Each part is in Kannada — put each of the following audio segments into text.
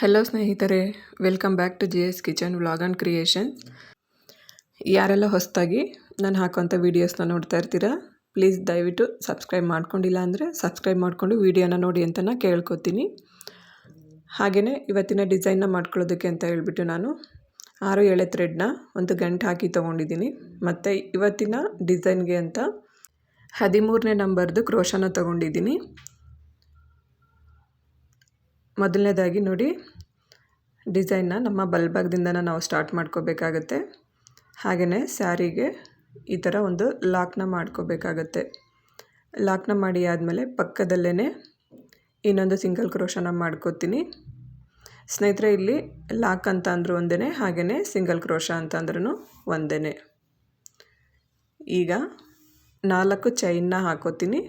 ಹಲೋ ಸ್ನೇಹಿತರೆ welcome back to G S kitchen vlog and creation ಯಾರೆಲ್ಲ ಹೊಸದಾಗಿ ನಾನು ಹಾಕುವಂಥ ವೀಡಿಯೋಸ್ನ ನೋಡ್ತಾ ಇರ್ತೀರಾ ಪ್ಲೀಸ್ ದಯವಿಟ್ಟು ಸಬ್ಸ್ಕ್ರೈಬ್ ಮಾಡ್ಕೊಂಡಿಲ್ಲ ಅಂದರೆ ಸಬ್ಸ್ಕ್ರೈಬ್ ಮಾಡಿಕೊಂಡು ವೀಡಿಯೋನ ನೋಡಿ ಅಂತ ನಾನು ಕೇಳ್ಕೊತೀನಿ. ಹಾಗೆಯೇ ಇವತ್ತಿನ ಡಿಸೈನ್ನ ಮಾಡ್ಕೊಳ್ಳೋದಕ್ಕೆ ಅಂತ ಹೇಳ್ಬಿಟ್ಟು ನಾನು ಆರು ಏಳೆ ಥ್ರೆಡ್ನ ಒಂದು ಗಂಟು ಹಾಕಿ ತೊಗೊಂಡಿದ್ದೀನಿ. ಮತ್ತು ಇವತ್ತಿನ ಡಿಸೈನ್ಗೆ ಅಂತ ಹದಿಮೂರನೇ ನಂಬರ್ದು ಕ್ರೋಶನ ತೊಗೊಂಡಿದ್ದೀನಿ. ಮೊದಲನೇದಾಗಿ ನೋಡಿ, ಡಿಸೈನ್ನ ನಮ್ಮ ಬಲ್ಭಾಗದಿಂದ ನಾವು ಸ್ಟಾರ್ಟ್ ಮಾಡ್ಕೋಬೇಕಾಗತ್ತೆ. ಹಾಗೆಯೇ ಸ್ಯಾರಿಗೆ ಈ ಥರ ಒಂದು ಲಾಕ್ನ ಮಾಡ್ಕೋಬೇಕಾಗತ್ತೆ. ಲಾಕ್ನ ಮಾಡಿ ಆದಮೇಲೆ ಪಕ್ಕದಲ್ಲೇ ಇನ್ನೊಂದು ಸಿಂಗಲ್ ಕ್ರೋಶನ ಮಾಡ್ಕೋತೀನಿ. ಸ್ನೇಹಿತರೆ, ಇಲ್ಲಿ ಲಾಕ್ ಅಂತ ಅಂದರೂ ಒಂದೇ ಹಾಗೆಯೇ ಸಿಂಗಲ್ ಕ್ರೋಶ ಅಂತ ಅಂದ್ರೂ ಒಂದೇ ಈಗ ನಾಲ್ಕು ಚೈನ್ನ ಹಾಕೋತೀನಿ.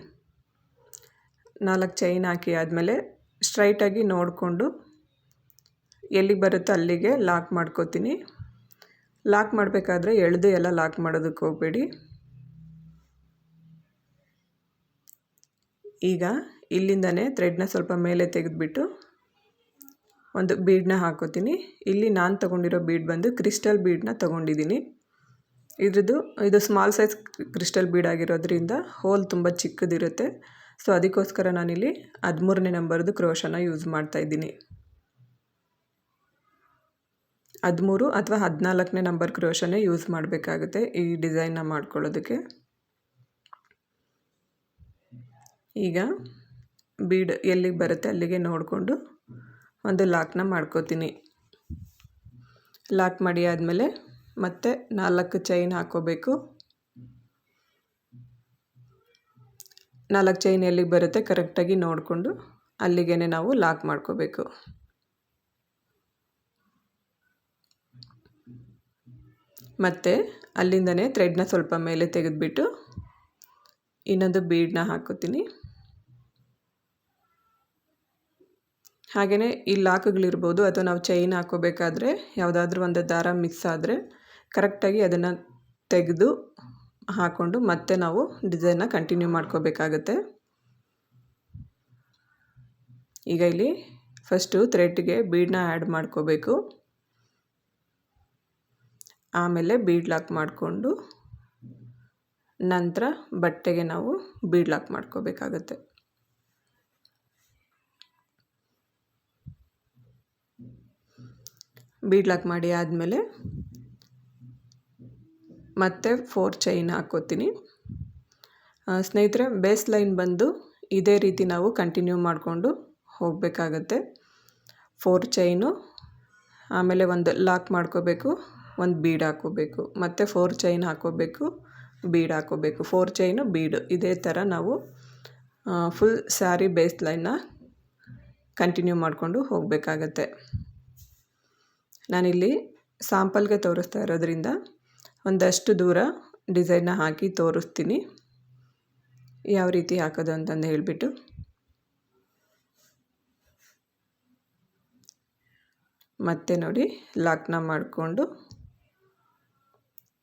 ನಾಲ್ಕು ಚೈನ್ ಹಾಕಿ ಆದಮೇಲೆ ಸ್ಟ್ರೈಟಾಗಿ ನೋಡಿಕೊಂಡು ಎಲ್ಲಿಗೆ ಬರುತ್ತೋ ಅಲ್ಲಿಗೆ ಲಾಕ್ ಮಾಡ್ಕೋತೀನಿ. ಲಾಕ್ ಮಾಡಬೇಕಾದ್ರೆ ಎಳೆದು ಎಲ್ಲ ಲಾಕ್ ಮಾಡೋದಕ್ಕೆ ಹೋಗಬೇಡಿ. ಈಗ ಇಲ್ಲಿಂದನೇ ಥ್ರೆಡ್ನ ಸ್ವಲ್ಪ ಮೇಲೆ ತೆಗೆದುಬಿಟ್ಟು ಒಂದು ಬೀಡನ್ನ ಹಾಕೋತೀನಿ. ಇಲ್ಲಿ ನಾನು ತೊಗೊಂಡಿರೋ ಬೀಡ್ ಬಂದು ಕ್ರಿಸ್ಟಲ್ ಬೀಡನ್ನ ತೊಗೊಂಡಿದ್ದೀನಿ. ಇದ್ರದ್ದು, ಇದು ಸ್ಮಾಲ್ ಸೈಜ್ ಕ್ರಿಸ್ಟಲ್ ಬೀಡ್ ಆಗಿರೋದ್ರಿಂದ ಹೋಲ್ ತುಂಬ ಚಿಕ್ಕದಿರುತ್ತೆ. ಸೊ ಅದಕ್ಕೋಸ್ಕರ ನಾನಿಲ್ಲಿ ಹದಿಮೂರನೇ ನಂಬರ್ದು ಕ್ರೋಶನ ಯೂಸ್ ಮಾಡ್ತಾಯಿದ್ದೀನಿ ಹದಿಮೂರು ಅಥವಾ ಹದಿನಾಲ್ಕನೇ ನಂಬರ್ ಕ್ರೋಶನೇ ಯೂಸ್ ಮಾಡಬೇಕಾಗುತ್ತೆ ಈ ಡಿಸೈನ್ನ ಮಾಡ್ಕೊಳ್ಳೋದಕ್ಕೆ. ಈಗ ಬೀಡ್ ಎಲ್ಲಿಗೆ ಬರುತ್ತೆ ಅಲ್ಲಿಗೆ ನೋಡಿಕೊಂಡು ಒಂದು ಲಾಕ್ನ ಮಾಡ್ಕೋತೀನಿ. ಲಾಕ್ ಮಾಡಿ ಆದಮೇಲೆ ಮತ್ತೆ ನಾಲ್ಕು ಚೈನ್ ಹಾಕೋಬೇಕು ನಾಲ್ಕು ಚೈನ್ ಎಲ್ಲಿಗೆ ಬರುತ್ತೆ ಕರೆಕ್ಟಾಗಿ ನೋಡಿಕೊಂಡು ಅಲ್ಲಿಗೆ ನಾವು ಲಾಕ್ ಮಾಡ್ಕೋಬೇಕು. ಮತ್ತು ಅಲ್ಲಿಂದನೇ ಥ್ರೆಡ್ನ ಸ್ವಲ್ಪ ಮೇಲೆ ತೆಗೆದುಬಿಟ್ಟು ಇನ್ನೊಂದು ಬೀಡನ್ನ ಹಾಕೋತೀನಿ. ಹಾಗೆಯೇ ಈ ಲಾಕ್ಗಳಿರ್ಬೋದು ಅಥವಾ ನಾವು ಚೈನ್ ಹಾಕೋಬೇಕಾದ್ರೆ ಯಾವುದಾದ್ರೂ ಒಂದು ದಾರ ಮಿಸ್ ಆದರೆ ಕರೆಕ್ಟಾಗಿ ಅದನ್ನು ತೆಗೆದು ಹಾಕ್ಕೊಂಡು ಮತ್ತೆ ನಾವು ಡಿಸೈನ್ನ ಕಂಟಿನ್ಯೂ ಮಾಡ್ಕೋಬೇಕಾಗತ್ತೆ. ಈಗ ಇಲ್ಲಿ ಫಸ್ಟು ಥ್ರೆಡ್ಗೆ ಬೀಡನ್ನ ಆ್ಯಡ್ ಮಾಡ್ಕೋಬೇಕು. ಆಮೇಲೆ ಬೀಡ್ ಲಾಕ್ ಮಾಡಿಕೊಂಡು ನಂತರ ಬಟ್ಟೆಗೆ ನಾವು ಬೀಡ್ ಲಾಕ್ ಮಾಡ್ಕೋಬೇಕಾಗತ್ತೆ. ಬೀಡ್ ಲಾಕ್ ಮಾಡಿ ಆದಮೇಲೆ ಮತ್ತು ಫೋರ್ ಚೈನ್ ಹಾಕೋತೀನಿ. ಸ್ನೇಹಿತರೆ ಬೇಸ್ ಲೈನ್ ಬಂದು ಇದೇ ರೀತಿ ನಾವು ಕಂಟಿನ್ಯೂ ಮಾಡಿಕೊಂಡು ಹೋಗಬೇಕಾಗತ್ತೆ. ಫೋರ್ ಚೈನು ಆಮೇಲೆ ಒಂದು ಲಾಕ್ ಮಾಡ್ಕೋಬೇಕು, ಒಂದು ಬೀಡ್ ಹಾಕೋಬೇಕು, ಮತ್ತು ಫೋರ್ ಚೈನ್ ಹಾಕೋಬೇಕು ಬೀಡ್ ಹಾಕೋಬೇಕು. ಫೋರ್ ಚೈನು ಬೀಡು ಇದೇ ಥರ ನಾವು ಫುಲ್ ಸ್ಯಾರಿ ಬೇಸ್ ಲೈನ್ನ ಕಂಟಿನ್ಯೂ ಮಾಡಿಕೊಂಡು ಹೋಗಬೇಕಾಗತ್ತೆ. ನಾನಿಲ್ಲಿ ಸ್ಯಾಂಪಲ್ಗೆ ತೋರಿಸ್ತಾ ಇರೋದ್ರಿಂದ ಒಂದಷ್ಟು ದೂರ ಡಿಸೈನ್ನ ಹಾಕಿ ತೋರಿಸ್ತೀನಿ. ಯಾವ ರೀತಿ ಹಾಕೋದು ಅಂತಂದು ಹೇಳಿಬಿಟ್ಟು. ಮತ್ತೆ ನೋಡಿ, ಲಾಕ್ನ ಮಾಡಿಕೊಂಡು,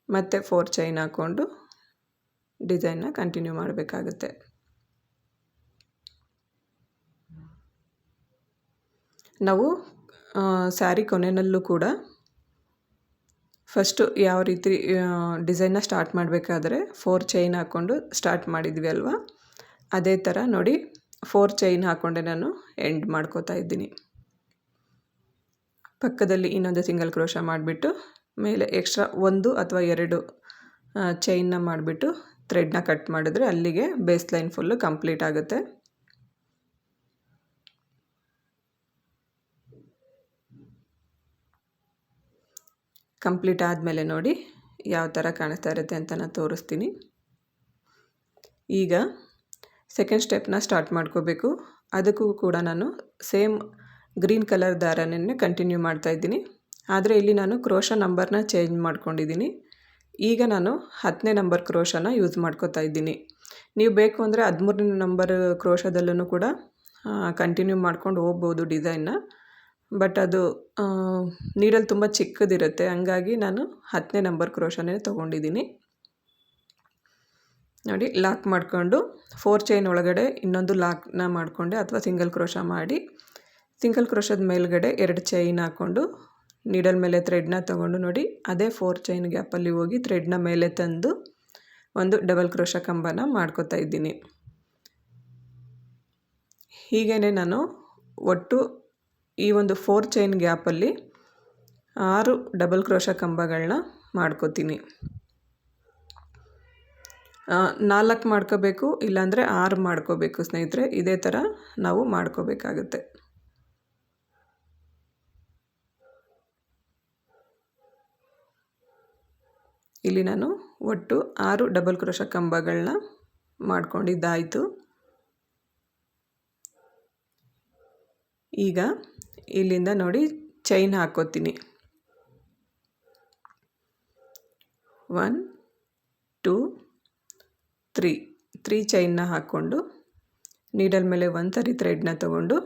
ಮತ್ತೆ ಫೋರ್ ಚೈನ್ ಹಾಕ್ಕೊಂಡು ಡಿಸೈನ್ನ ಕಂಟಿನ್ಯೂ ಮಾಡಬೇಕಾಗುತ್ತೆ. ನಾವು ಸ್ಯಾರಿ ಕೊನೆಯಲ್ಲೂ ಕೂಡ ಫಸ್ಟು ಯಾವ ರೀತಿ ಡಿಸೈನ್ನ ಸ್ಟಾರ್ಟ್ ಮಾಡಬೇಕಾದ್ರೆ ಫೋರ್ ಚೈನ್ ಹಾಕ್ಕೊಂಡು ಸ್ಟಾರ್ಟ್ ಮಾಡಿದ್ವಿ ಅಲ್ವಾ? ಅದೇ ಥರ ನೋಡಿ ಫೋರ್ ಚೈನ್ ಹಾಕ್ಕೊಂಡೆ ನಾನು ಎಂಡ್ ಮಾಡ್ಕೋತಾ ಇದ್ದೀನಿ. ಪಕ್ಕದಲ್ಲಿ ಇನ್ನೊಂದು ಸಿಂಗಲ್ ಕ್ರೋಶ ಮಾಡಿಬಿಟ್ಟು, ಮೇಲೆ ಎಕ್ಸ್ಟ್ರಾ ಒಂದು ಅಥವಾ ಎರಡು ಚೈನ್ನ ಮಾಡಿಬಿಟ್ಟು ಥ್ರೆಡ್ನ ಕಟ್ ಮಾಡಿದ್ರೆ ಅಲ್ಲಿಗೆ ಬೇಸ್ ಲೈನ್ ಫುಲ್ಲು ಕಂಪ್ಲೀಟ್ ಆಗುತ್ತೆ. ಕಂಪ್ಲೀಟ್ ಆದಮೇಲೆ ನೋಡಿ ಯಾವ ಥರ ಕಾಣಿಸ್ತಾ ಇರುತ್ತೆ ಅಂತ ನಾನು ತೋರಿಸ್ತೀನಿ. ಈಗ ಸೆಕೆಂಡ್ ಸ್ಟೆಪ್ನ ಸ್ಟಾರ್ಟ್ ಮಾಡ್ಕೋಬೇಕು. ಅದಕ್ಕೂ ಕೂಡ ನಾನು ಸೇಮ್ ಗ್ರೀನ್ ಕಲರ್ ದಾರನೇ ಕಂಟಿನ್ಯೂ ಮಾಡ್ತಾ ಇದ್ದೀನಿ. ಆದರೆ ಇಲ್ಲಿ ನಾನು ಕ್ರೋಶ ನಂಬರ್ನ ಚೇಂಜ್ ಮಾಡ್ಕೊಂಡಿದ್ದೀನಿ. ಈಗ ನಾನು ಹತ್ತನೇ ನಂಬರ್ ಕ್ರೋಶನ ಯೂಸ್ ಮಾಡ್ಕೋತಾ ಇದ್ದೀನಿ. ನೀವು ಬೇಕು ಅಂದರೆ ಹದಿಮೂರನೇ ನಂಬರ್ ಕ್ರೋಶದಲ್ಲೂ ಕೂಡ ಕಂಟಿನ್ಯೂ ಮಾಡ್ಕೊಂಡು ಹೋಗ್ಬೋದು ಡಿಸೈನ್ನ ಬಟ್ ಅದು ನೀಡಲ್ ತುಂಬ ಚಿಕ್ಕದಿರುತ್ತೆ. ಹಂಗಾಗಿ ನಾನು ಹತ್ತನೇ ನಂಬರ್ ಕ್ರೋಶನೇ ತೊಗೊಂಡಿದ್ದೀನಿ. ನೋಡಿ, ಲಾಕ್ ಮಾಡಿಕೊಂಡು ಫೋರ್ ಚೈನ್ ಒಳಗಡೆ ಇನ್ನೊಂದು ಲಾಕ್ನ ಮಾಡಿಕೊಂಡೆ ಅಥವಾ ಸಿಂಗಲ್ ಕ್ರೋಶ ಮಾಡಿ. ಸಿಂಗಲ್ ಕ್ರೋಶದ ಮೇಲ್ಗಡೆ ಎರಡು ಚೈನ್ ಹಾಕ್ಕೊಂಡು ನೀಡಲ್ ಮೇಲೆ ಥ್ರೆಡ್ನ ತೊಗೊಂಡು ನೋಡಿ, ಅದೇ ಫೋರ್ ಚೈನ್ ಗ್ಯಾಪಲ್ಲಿ ಹೋಗಿ ಥ್ರೆಡ್ನ ಮೇಲೆ ತಂದು ಒಂದು ಡಬಲ್ ಕ್ರೋಶ ಕಂಬನ ಮಾಡ್ಕೋತಾ ಇದ್ದೀನಿ. ಹೀಗೇ ನಾನು ಒಟ್ಟು ಈ ಒಂದು ಫೋರ್ ಚೈನ್ ಗ್ಯಾಪಲ್ಲಿ ಆರು ಡಬಲ್ ಕ್ರೋಶ ಕಂಬಗಳನ್ನ ಮಾಡ್ಕೋತೀನಿ. ನಾಲ್ಕು ಮಾಡ್ಕೋಬೇಕು, ಇಲ್ಲಾಂದರೆ ಆರು ಮಾಡ್ಕೋಬೇಕು ಸ್ನೇಹಿತರೆ. ಇದೇ ಥರ ನಾವು ಮಾಡ್ಕೋಬೇಕಾಗುತ್ತೆ. ಇಲ್ಲಿ ನಾನು ಒಟ್ಟು ಆರು ಡಬಲ್ ಕ್ರೋಶ ಕಂಬಗಳನ್ನ ಮಾಡ್ಕೊಂಡಿದ್ದಾಯಿತು. ಈಗ ಇಲ್ಲಿಂದ ನೋಡಿ ಚೈನ್ ಹಾಕೋತೀನಿ. ಒನ್ ಟೂ ತ್ರೀ ತ್ರೀ ಚೈನ್ನ ಹಾಕ್ಕೊಂಡು ನೀಡಲ್ ಮೇಲೆ ಒಂದು ಸರಿ ಥ್ರೆಡ್ನ ತೊಗೊಂಡು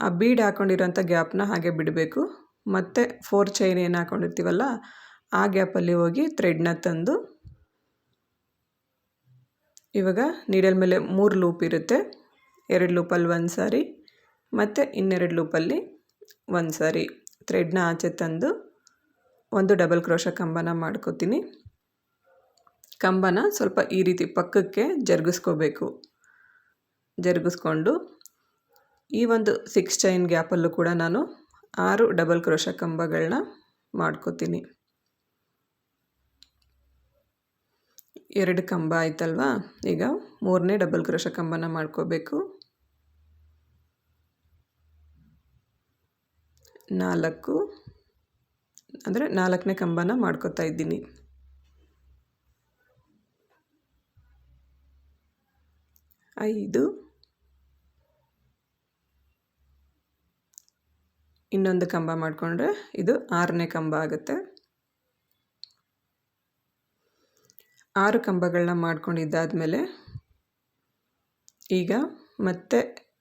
ಆ ಬೀಡ್ ಹಾಕ್ಕೊಂಡಿರೋಂಥ ಗ್ಯಾಪ್ನ ಹಾಗೆ ಬಿಡಬೇಕು. ಮತ್ತು ಫೋರ್ ಚೈನ್ ಏನು ಹಾಕ್ಕೊಂಡಿರ್ತೀವಲ್ಲ ಆ ಗ್ಯಾಪಲ್ಲಿ ಹೋಗಿ ಥ್ರೆಡ್ನ ತಂದು ಇವಾಗ ನೀಡಲ್ ಮೇಲೆ ಮೂರು ಲೂಪ್ ಇರುತ್ತೆ. ಎರಡು ಲೂಪಲ್ಲಿ ಒಂದು ಸಾರಿ. ಮತ್ತು ಇನ್ನೆರಡು ಲೂಪಲ್ಲಿ ಒಂದು ಸಾರಿ ಥ್ರೆಡ್ನ ಆಚೆ ತಂದು ಒಂದು ಡಬಲ್ ಕ್ರೋಶ ಕಂಬನ ಮಾಡ್ಕೋತೀನಿ. ಕಂಬನ ಸ್ವಲ್ಪ ಈ ರೀತಿ ಪಕ್ಕಕ್ಕೆ ಜರುಗಿಸ್ಕೋಬೇಕು. ಜರುಗಿಸ್ಕೊಂಡು ಈ ಒಂದು ಸಿಕ್ಸ್ ಚೈನ್ ಗ್ಯಾಪಲ್ಲೂ ಕೂಡ ನಾನು ಆರು ಡಬಲ್ ಕ್ರೋಶ ಕಂಬಗಳನ್ನ ಮಾಡ್ಕೋತೀನಿ. ಎರಡು ಕಂಬ ಆಯ್ತಲ್ವಾ? ಈಗ ಮೂರನೇ ಡಬಲ್ ಕ್ರೋಶ ಕಂಬನ ಮಾಡ್ಕೋಬೇಕು. ನಾಲ್ಕು, ಅಂದರೆ ನಾಲ್ಕನೇ ಕಂಬನ ಮಾಡ್ಕೋತಾ ಇದ್ದೀನಿ. ಐದು, ಇನ್ನೊಂದು ಕಂಬ ಮಾಡಿಕೊಂಡ್ರೆ ಇದು ಆರನೇ ಕಂಬ ಆಗುತ್ತೆ. ಆರು ಕಂಬಗಳನ್ನ ಮಾಡ್ಕೊಂಡಿದ್ದಾದಮೇಲೆ ಈಗ ಮತ್ತೆ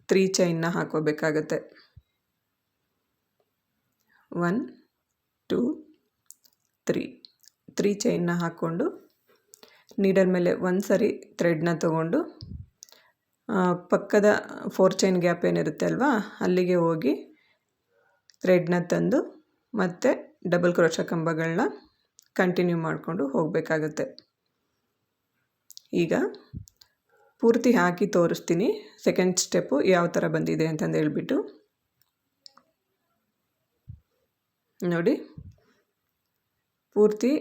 ತ್ರೀ ಚೈನ್ನ ಹಾಕೋಬೇಕಾಗತ್ತೆ ಒನ್, ಟೂ, ತ್ರೀ. ತ್ರೀ ಚೈನ್ನ ಹಾಕ್ಕೊಂಡು ನೀಡಲ್ ಮೇಲೆ ಒಂದು ಸರಿ ಥ್ರೆಡ್ನ ತಗೊಂಡು ಪಕ್ಕದ ಫೋರ್ ಚೈನ್ ಗ್ಯಾಪ್ ಏನಿರುತ್ತೆ ಅಲ್ವಾ, ಅಲ್ಲಿಗೆ ಹೋಗಿ ಥ್ರೆಡ್ನ ತಂದು ಮತ್ತೆ ಡಬಲ್ ಕ್ರೋಶ ಕಂಬಗಳನ್ನ ಕಂಟಿನ್ಯೂ ಮಾಡಿಕೊಂಡು ಹೋಗಬೇಕಾಗುತ್ತೆ. ಈಗ ಪೂರ್ತಿ ಹಾಕಿ ತೋರಿಸ್ತೀನಿ ಸೆಕೆಂಡ್ ಸ್ಟೆಪ್ಪು ಯಾವ ಥರ ಬಂದಿದೆ ಅಂತಂದು ಹೇಳ್ಬಿಟ್ಟು. ನೋಡಿ. ಪೂರ್ತಿ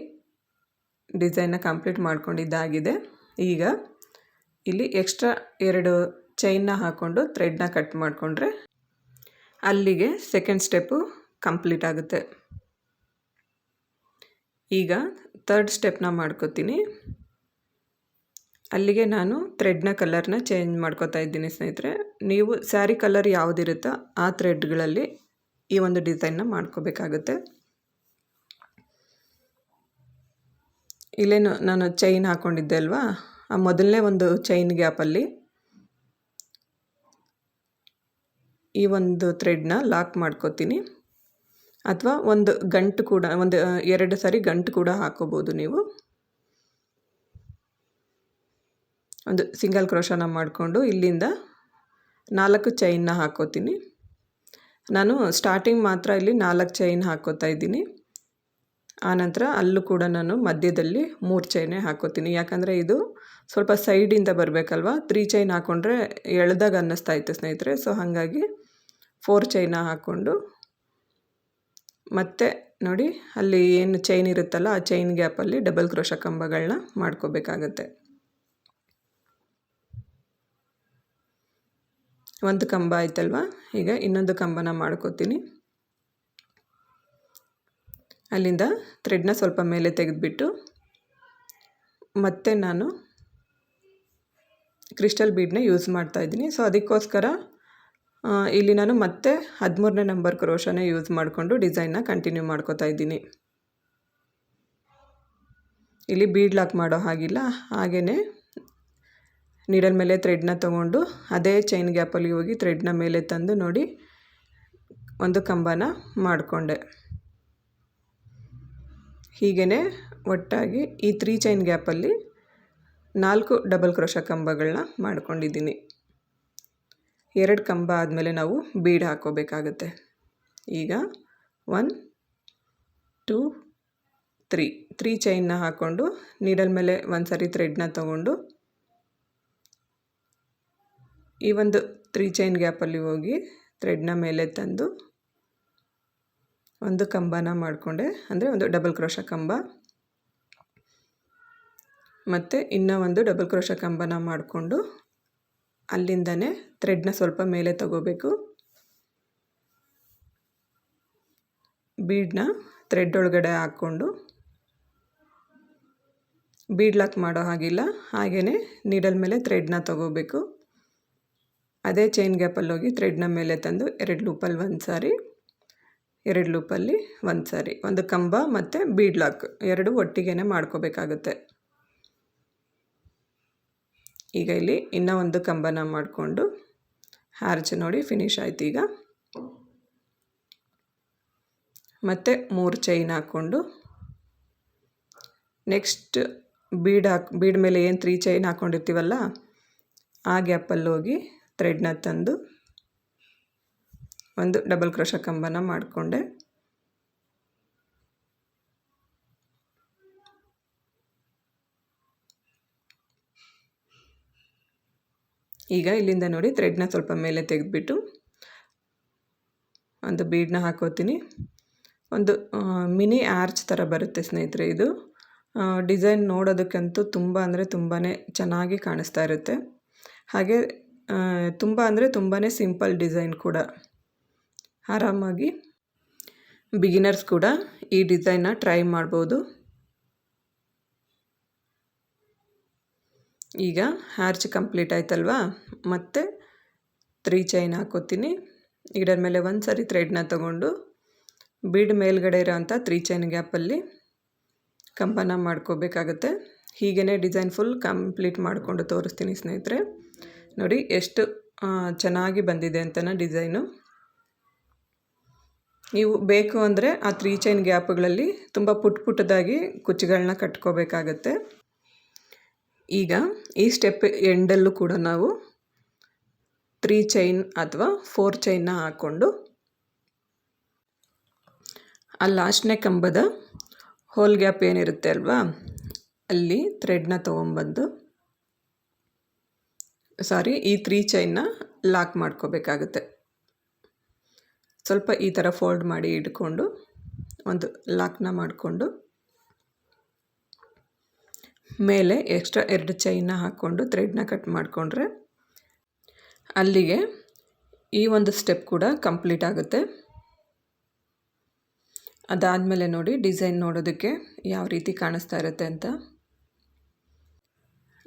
ಡಿಸೈನ್ನ ಕಂಪ್ಲೀಟ್ ಮಾಡ್ಕೊಂಡಿದ್ದಾಗಿದೆ. ಈಗ ಇಲ್ಲಿ ಎಕ್ಸ್ಟ್ರಾ ಎರಡು ಚೈನ್ನ ಹಾಕ್ಕೊಂಡು ಥ್ರೆಡ್ನ ಕಟ್ ಮಾಡಿಕೊಂಡ್ರೆ ಅಲ್ಲಿಗೆ ಸೆಕೆಂಡ್ ಸ್ಟೆಪ್ಪು ಕಂಪ್ಲೀಟ್ ಆಗುತ್ತೆ. ಈಗ ತರ್ಡ್ ಸ್ಟೆಪ್ನ ಮಾಡ್ಕೋತೀನಿ. ಅಲ್ಲಿಗೆ ನಾನು ಥ್ರೆಡ್ನ ಕಲರ್ನ ಚೇಂಜ್ ಮಾಡ್ಕೋತಾ ಇದ್ದೀನಿ ಸ್ನೇಹಿತರೆ. ನೀವು ಸ್ಯಾರಿ ಕಲರ್ ಯಾವುದಿರುತ್ತೋ ಆ ಥ್ರೆಡ್ಗಳಲ್ಲಿ ಈ ಒಂದು ಡಿಸೈನ್ನ ಮಾಡ್ಕೋಬೇಕಾಗುತ್ತೆ. ಇಲ್ಲೇನು ನಾನು ಚೈನ್ ಹಾಕ್ಕೊಂಡಿದ್ದೆ ಅಲ್ವಾ? ಆ ಮೊದಲನೇ ಒಂದು ಚೈನ್ ಗ್ಯಾಪಲ್ಲಿ ಈ ಒಂದು ಥ್ರೆಡ್ನ ಲಾಕ್ ಮಾಡ್ಕೋತೀನಿ. ಅಥವಾ ಒಂದು ಗಂಟು ಕೂಡ, ಒಂದು ಎರಡು ಸಾರಿ ಗಂಟು ಕೂಡ ಹಾಕೋಬೋದು ನೀವು. ಒಂದು ಸಿಂಗಲ್ ಕ್ರೋಶನ ಮಾಡಿಕೊಂಡು ಇಲ್ಲಿಂದ ನಾಲ್ಕು ಚೈನ್ನ ಹಾಕೋತೀನಿ. ನಾನು ಸ್ಟಾರ್ಟಿಂಗ್ ಮಾತ್ರ ಇಲ್ಲಿ ನಾಲ್ಕು ಚೈನ್ ಹಾಕೋತಾ ಇದ್ದೀನಿ. ಆನಂತರ ಅಲ್ಲೂ ಕೂಡ ನಾನು ಮಧ್ಯದಲ್ಲಿ ಮೂರು ಚೈನೇ ಹಾಕೋತೀನಿ. ಯಾಕಂದರೆ ಇದು ಸ್ವಲ್ಪ ಸೈಡಿಂದ ಬರಬೇಕಲ್ವ? ತ್ರೀ ಚೈನ್ ಹಾಕ್ಕೊಂಡ್ರೆ ಎಳ್ದಾಗ ಅನ್ನಿಸ್ತಾ ಇತ್ತು ಸ್ನೇಹಿತರೆ. ಸೊ ಹಾಗಾಗಿ ಫೋರ್ ಚೈನ ಹಾಕ್ಕೊಂಡು ಮತ್ತೆ ನೋಡಿ ಅಲ್ಲಿ ಏನು ಚೈನ್ ಇರುತ್ತಲ್ಲ, ಆ ಚೈನ್ ಗ್ಯಾಪಲ್ಲಿ ಡಬಲ್ ಕ್ರೋಶ ಕಂಬಗಳನ್ನ ಮಾಡ್ಕೋಬೇಕಾಗತ್ತೆ. ಒಂದು ಕಂಬ ಆಯ್ತಲ್ವ? ಈಗ ಇನ್ನೊಂದು ಕಂಬನ ಮಾಡ್ಕೋತೀನಿ. ಅಲ್ಲಿಂದ ಥ್ರೆಡ್ನ ಸ್ವಲ್ಪ ಮೇಲೆ ತೆಗೆದುಬಿಟ್ಟು ಮತ್ತೆ ನಾನು ಕ್ರಿಸ್ಟಲ್ ಬೀಡನ್ನ ಯೂಸ್ ಮಾಡ್ತಾಯಿದ್ದೀನಿ ಸೊ ಅದಕ್ಕೋಸ್ಕರ ಇಲ್ಲಿ ನಾನು ಮತ್ತೆ ಹದಿಮೂರನೇ ನಂಬರ್ ಕ್ರೋಶನೇ ಯೂಸ್ ಮಾಡಿಕೊಂಡು ಡಿಸೈನ್ನ ಕಂಟಿನ್ಯೂ ಮಾಡ್ಕೋತಾ ಇದ್ದೀನಿ. ಇಲ್ಲಿ ಬೀಡ್ ಲಾಕ್ ಮಾಡೋ ಹಾಗಿಲ್ಲ ಹಾಗೆಯೇ ನೀಡಲ್ ಮೇಲೆ ಥ್ರೆಡ್ನ ತೊಗೊಂಡು ಅದೇ ಚೈನ್ ಗ್ಯಾಪಲ್ಲಿ ಹೋಗಿ ಥ್ರೆಡ್ನ ಮೇಲೆ ತಂದು ನೋಡಿ ಒಂದು ಕಂಬನ ಮಾಡಿಕೊಂಡೆ. ಹೀಗೇ ಒಟ್ಟಾಗಿ ಈ ತ್ರೀ ಚೈನ್ ಗ್ಯಾಪಲ್ಲಿ ನಾಲ್ಕು ಡಬಲ್ ಕ್ರೋಶ ಕಂಬಗಳನ್ನ ಮಾಡ್ಕೊಂಡಿದ್ದೀನಿ. ಎರಡು ಕಂಬ ಆದಮೇಲೆ ನಾವು ಬೀಡ್ ಹಾಕ್ಕೋಬೇಕಾಗುತ್ತೆ. ಈಗ ಒನ್ ಟೂ ತ್ರೀ ತ್ರೀ ಚೈನ್ನ ಹಾಕ್ಕೊಂಡು ನೀಡಲ್ ಮೇಲೆ ಒಂದು ಸರಿ ಥ್ರೆಡ್ನ ತಗೊಂಡು ಈ ಒಂದು ತ್ರೀ ಚೈನ್ ಗ್ಯಾಪಲ್ಲಿ ಹೋಗಿ ಥ್ರೆಡ್ನ ಮೇಲೆ ತಂದು ಒಂದು ಕಂಬನ ಮಾಡಿಕೊಂಡೆ. ಅಂದರೆ ಒಂದು ಡಬಲ್ ಕ್ರೋಶ ಕಂಬ. ಮತ್ತು ಇನ್ನೂ ಒಂದು ಡಬಲ್ ಕ್ರೋಶ ಕಂಬನ ಮಾಡಿಕೊಂಡು ಅಲ್ಲಿಂದನೇ ಥ್ರೆಡ್ನ ಸ್ವಲ್ಪ ಮೇಲೆ ತಗೋಬೇಕು. ಬೀಡನ್ನ ಥ್ರೆಡ್ ಒಳಗಡೆ ಹಾಕ್ಕೊಂಡು ಬೀಡ್ ಲಾಕ್ ಮಾಡೋ ಹಾಗಿಲ್ಲ. ಹಾಗೆಯೇ ನೀಡಲ್ ಮೇಲೆ ಥ್ರೆಡ್ನ ತಗೋಬೇಕು. ಅದೇ ಚೈನ್ ಗ್ಯಾಪಲ್ಲಿ ಹೋಗಿ ಥ್ರೆಡ್ನ ಮೇಲೆ ತಂದು ಎರಡು ಲೂಪಲ್ಲಿ ಒಂದು ಸಾರಿ, ಎರಡು ಲೂಪಲ್ಲಿ ಒಂದು ಸಾರಿ, ಒಂದು ಕಂಬ ಮತ್ತು ಬೀಡ್ ಲಾಕ್ ಎರಡು ಒಟ್ಟಿಗೆ ಮಾಡ್ಕೋಬೇಕಾಗುತ್ತೆ. ಈಗ ಇಲ್ಲಿ ಇನ್ನೂ ಒಂದು ಕಂಬನ ಮಾಡಿಕೊಂಡು ಹ್ಯಾರ್ಚ್ ನೋಡಿ ಫಿನಿಶ್ ಆಯ್ತು ಈಗ. ಮತ್ತು ಮೂರು ಚೈನ್ ಹಾಕ್ಕೊಂಡು ನೆಕ್ಸ್ಟ್ ಬೀಡ್ ಹಾಕ್ ಬೀಡ್ ಮೇಲೆ ಏನು ತ್ರೀ ಚೈನ್ ಹಾಕ್ಕೊಂಡಿರ್ತೀವಲ್ಲ ಆ ಗ್ಯಾಪಲ್ಲಿ ಹೋಗಿ ಥ್ರೆಡ್ನ ತಂದು ಒಂದು ಡಬಲ್ ಕ್ರೋಶ ಕಂಬನ ಮಾಡಿಕೊಂಡೆ. ಈಗ ಇಲ್ಲಿಂದ ನೋಡಿ ಥ್ರೆಡ್ನ ಸ್ವಲ್ಪ ಮೇಲೆ ತೆಗೆದುಬಿಟ್ಟು ಒಂದು ಬೀಡನ್ನ ಹಾಕೋತೀನಿ. ಒಂದು ಮಿನಿ ಆರ್ಚ್ ಥರ ಬರುತ್ತೆ ಸ್ನೇಹಿತರೆ ಇದು. ಡಿಸೈನ್ ನೋಡೋದಕ್ಕಂತೂ ತುಂಬ ಅಂದರೆ ತುಂಬಾ ಚೆನ್ನಾಗಿ ಕಾಣಿಸ್ತಾ ಇರುತ್ತೆ. ಹಾಗೆ ತುಂಬ ಅಂದರೆ ತುಂಬಾ ಸಿಂಪಲ್ ಡಿಸೈನ್ ಕೂಡ. ಆರಾಮಾಗಿ ಬಿಗಿನರ್ಸ್ ಕೂಡ ಈ ಡಿಸೈನ್ನ ಟ್ರೈ ಮಾಡ್ಬೋದು. ಈಗ ಹ್ಯಾರ್ಚ್ ಕಂಪ್ಲೀಟ್ ಆಯ್ತಲ್ವಾ? ಮತ್ತೆ ತ್ರೀ ಚೈನ್ ಹಾಕೋತೀನಿ. ಇದರ ಮೇಲೆ ಒಂದು ಸರಿ ಥ್ರೆಡ್ನ ತಗೊಂಡು ಬೀಡ್ ಮೇಲ್ಗಡೆ ಇರೋವಂಥ ತ್ರೀ ಚೈನ್ ಗ್ಯಾಪಲ್ಲಿ ಕಂಪನ ಮಾಡ್ಕೋಬೇಕಾಗತ್ತೆ. ಹೀಗೇ ಡಿಸೈನ್ ಫುಲ್ ಕಂಪ್ಲೀಟ್ ಮಾಡಿಕೊಂಡು ತೋರಿಸ್ತೀನಿ ಸ್ನೇಹಿತರೆ. ನೋಡಿ ಎಷ್ಟು ಚೆನ್ನಾಗಿ ಬಂದಿದೆ ಅಂತನ ಡಿಸೈನು. ನೀವು ಬೇಕು ಅಂದರೆ ಆ ತ್ರೀ ಚೈನ್ ಗ್ಯಾಪ್ಗಳಲ್ಲಿ ತುಂಬ ಪುಟ್ ಪುಟ್ಟದಾಗಿ ಕುಚ್ಚುಗಳನ್ನ ಕಟ್ಕೋಬೇಕಾಗತ್ತೆ. ಈಗ ಈ ಸ್ಟೆಪ್ ಎಂಡಲ್ಲೂ ಕೂಡ ನಾವು ತ್ರೀ ಚೈನ್ ಅಥವಾ ಫೋರ್ ಚೈನ್ನ ಹಾಕ್ಕೊಂಡು ಆ ಲಾಸ್ಟ್ನೇ ಕಂಬದ ಹೋಲ್ ಗ್ಯಾಪ್ ಏನಿರುತ್ತೆ ಅಲ್ವಾ, ಅಲ್ಲಿ ಥ್ರೆಡ್ನ ತೊಗೊಂಬಂದು ಸಾರಿ ಈ ತ್ರೀ ಚೈನ್ನ ಲಾಕ್ ಮಾಡ್ಕೋಬೇಕಾಗುತ್ತೆ. ಸ್ವಲ್ಪ ಈ ಥರ ಫೋಲ್ಡ್ ಮಾಡಿ ಇಟ್ಕೊಂಡು ಒಂದು ಲಾಕ್ನ ಮಾಡಿಕೊಂಡು ಮೇಲೆ ಎಕ್ಸ್ಟ್ರಾ ಎರಡು ಚೈನ್ನ ಹಾಕ್ಕೊಂಡು ಥ್ರೆಡ್ನ ಕಟ್ ಮಾಡಿಕೊಂಡ್ರೆ ಅಲ್ಲಿಗೆ ಈ ಒಂದು ಸ್ಟೆಪ್ ಕೂಡ ಕಂಪ್ಲೀಟ್ ಆಗುತ್ತೆ. ಅದಾದಮೇಲೆ ನೋಡಿ ಡಿಸೈನ್ ನೋಡೋದಕ್ಕೆ ಯಾವ ರೀತಿ ಕಾಣಿಸ್ತಾ ಇರುತ್ತೆ ಅಂತ.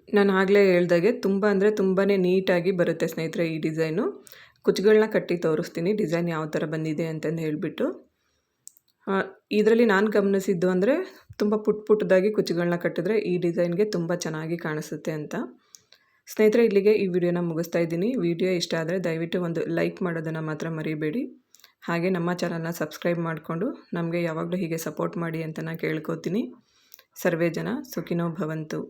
ನಾನು ಆಗಲೇ ಹೇಳ್ದಾಗೆ ತುಂಬ ಅಂದರೆ ತುಂಬಾ ನೀಟಾಗಿ ಬರುತ್ತೆ ಸ್ನೇಹಿತರೆ ಈ ಡಿಸೈನು. ಕುಚ್ಚುಗಳನ್ನ ಕಟ್ಟಿ ತೋರಿಸ್ತೀನಿ ಡಿಸೈನ್ ಯಾವ ಥರ ಬಂದಿದೆ ಅಂತಂದು ಹೇಳಿಬಿಟ್ಟು. ಇದರಲ್ಲಿ ನಾನು ಗಮನಿಸಿದ್ದು ಅಂದರೆ ತುಂಬ ಪುಟ್ ಪುಟ್ಟದಾಗಿ ಕುಚ್ಚುಗಳನ್ನ ಕಟ್ಟಿದ್ರೆ ಈ ಡಿಸೈನ್ಗೆ ತುಂಬ ಚೆನ್ನಾಗಿ ಕಾಣಿಸುತ್ತೆ ಅಂತ. ಸ್ನೇಹಿತರೆ ಇಲ್ಲಿಗೆ ಈ ವಿಡಿಯೋನ ಮುಗಿಸ್ತಾ ಇದ್ದೀನಿ. ವಿಡಿಯೋ ಇಷ್ಟ ಆದರೆ ದಯವಿಟ್ಟು ಒಂದು ಲೈಕ್ ಮಾಡೋದನ್ನು ಮಾತ್ರ ಮರಿಬೇಡಿ. ಹಾಗೆ ನಮ್ಮ ಚಾನಲ್ನ ಸಬ್ಸ್ಕ್ರೈಬ್ ಮಾಡಿಕೊಂಡು ನಮಗೆ ಯಾವಾಗಲೂ ಹೀಗೆ ಸಪೋರ್ಟ್ ಮಾಡಿ ಅಂತ ನಾನು ಕೇಳ್ಕೊತೀನಿ. ಸರ್ವೇ ಜನ ಸುಖಿನೋ ಭವಂತು.